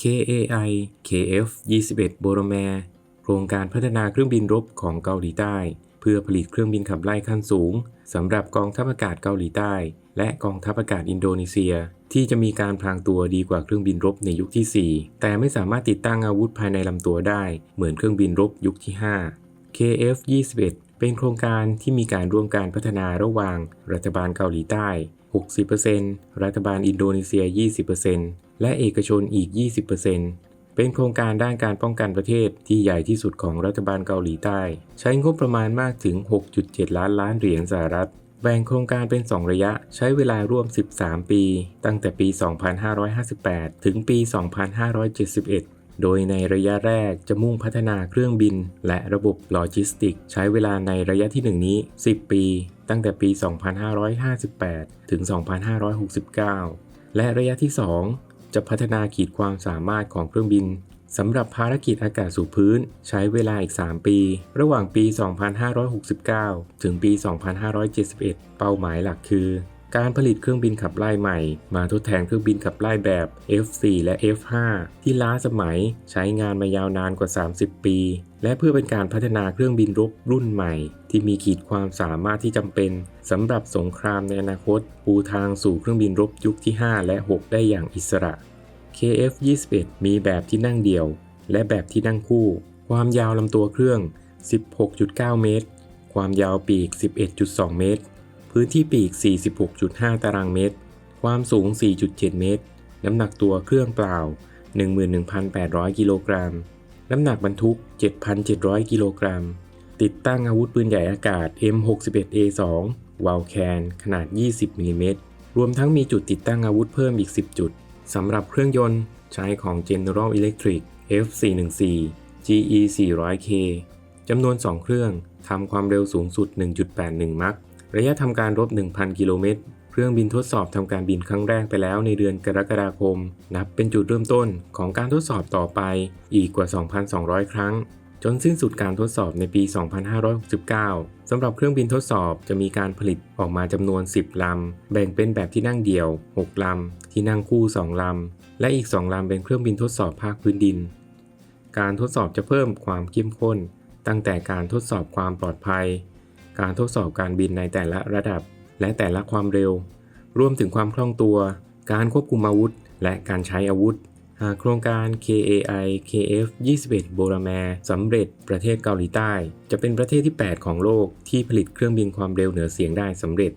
KAI KF 21 b o r o m a r โครงการพัฒนาเครื่องบินรบของเกาหลีใต้ เพื่อผลิตเครื่องบินขับไล่ขั้นสูงสำหรับกองทัพอากาศเกาหลีใต้ และกองทัพอากาศอินโดนีเซีย ที่จะมีการพลางตัวดีกว่าเครื่องบินรบในยุคที่ 4 แต่ไม่สามารถติดตั้งอาวุธภายในลำตัวได้ เหมือนเครื่องบินรบยุคที่ 5 KF 21 เป็นโครงการที่มีการร่วมการพัฒนาระหว่าง รัฐบาลเกาหลีใต้ 60%รัฐบาลอินโดนีเซีย 20%และเอกชนอีก 20%เป็นโครงการด้านการป้องกันประเทศที่ใหญ่ที่สุดของรัฐบาลเกาหลีใต้ ใช้งบประมาณมากถึง 6.7 ล้านล้านเหรียญสหรัฐ แบ่งโครงการเป็น 2 ระยะ ใช้เวลาร่วม 13 ปี ตั้งแต่ปี 2558 ถึงปี 2571 โดยในระยะแรกจะมุ่งพัฒนาเครื่องบิน และระบบโลจิสติก ใช้เวลาในระยะที่ 1 นี้ 10 ปี ตั้งแต่ปี 2558 ถึง 2569 และระยะที่ 2 จะพัฒนาขีดความสามารถของเครื่องบินสำหรับภารกิจอากาศสู่พื้น ใช้เวลาอีก 3 ปี ระหว่างปี 2569 ถึงปี 2571 เป้าหมายหลักคือ การผลิตเครื่องบินขับไล่ใหม่ มาทดแทนเครื่องบินขับไล่แบบ F4 และ F5 ที่ล้าสมัยใช้งานมายาวนานกว่า 30 ปี และเพื่อเป็นการพัฒนาเครื่องบินรบรุ่นใหม่ ที่มีขีดความสามารถที่จำเป็นสำหรับสงครามในอนาคต ปูทางสู่เครื่องบินรบยุคที่ 5 และ 6 ได้อย่างอิสระ KF-21 มีแบบที่นั่งเดี่ยว และแบบที่นั่งคู่ ความยาวลำตัวเครื่อง 16.9 เมตร ความยาวปีก 11.2 เมตร พื้นที่ปีก 46.5 ตารางเมตร ความสูง 4.7 เมตร น้ำหนักตัวเครื่องเปล่า 11,800 กิโลกรัม น้ำหนักบรรทุก 7,700 กิโลกรัม ติดตั้งอาวุธปืนใหญ่อากาศ M61A2 วาลแคนขนาด 20 มิลลิเมตร รวมทั้งมีจุดติดตั้งอาวุธเพิ่มอีก 10 จุด สำหรับเครื่องยนต์ใช้ของ General Electric F414 GE 400K จำนวน 2 เครื่องทำความเร็วสูงสุด 1.81 มัค ระยะทำการรบ 1,000 กิโลเมตร เครื่องบินทดสอบทำการบินครั้งแรกไปแล้วในเดือนกรกฎาคม นับเป็นจุดเริ่มต้นของการทดสอบต่อไปอีกกว่า 2,200 ครั้ง จนสิ้นสุดการทดสอบในปี 2569 สำหรับเครื่องบินทดสอบจะมีการผลิตออกมาจำนวน 10 ลำ แบ่งเป็นแบบที่นั่งเดี่ยว 6 ลำ ที่นั่งคู่ 2 ลำ และอีก 2 ลำเป็นเครื่องบินทดสอบภาคพื้นดิน การทดสอบจะเพิ่มความเข้มข้น ตั้งแต่การทดสอบความปลอดภัย การทดสอบการบินในแต่ละระดับ และแต่ละความเร็ว รวมถึงความคล่องตัว การควบคุมอาวุธ และการใช้อาวุธ หากโครงการ KAI KF 21 b o r a m a r สำเร็จประเทศเกาหลีใต้ จะเป็นประเทศที่ 8 ของโลกที่ผลิตเครื่องบินความเร็วเหนือเสียงได้สำเร็จ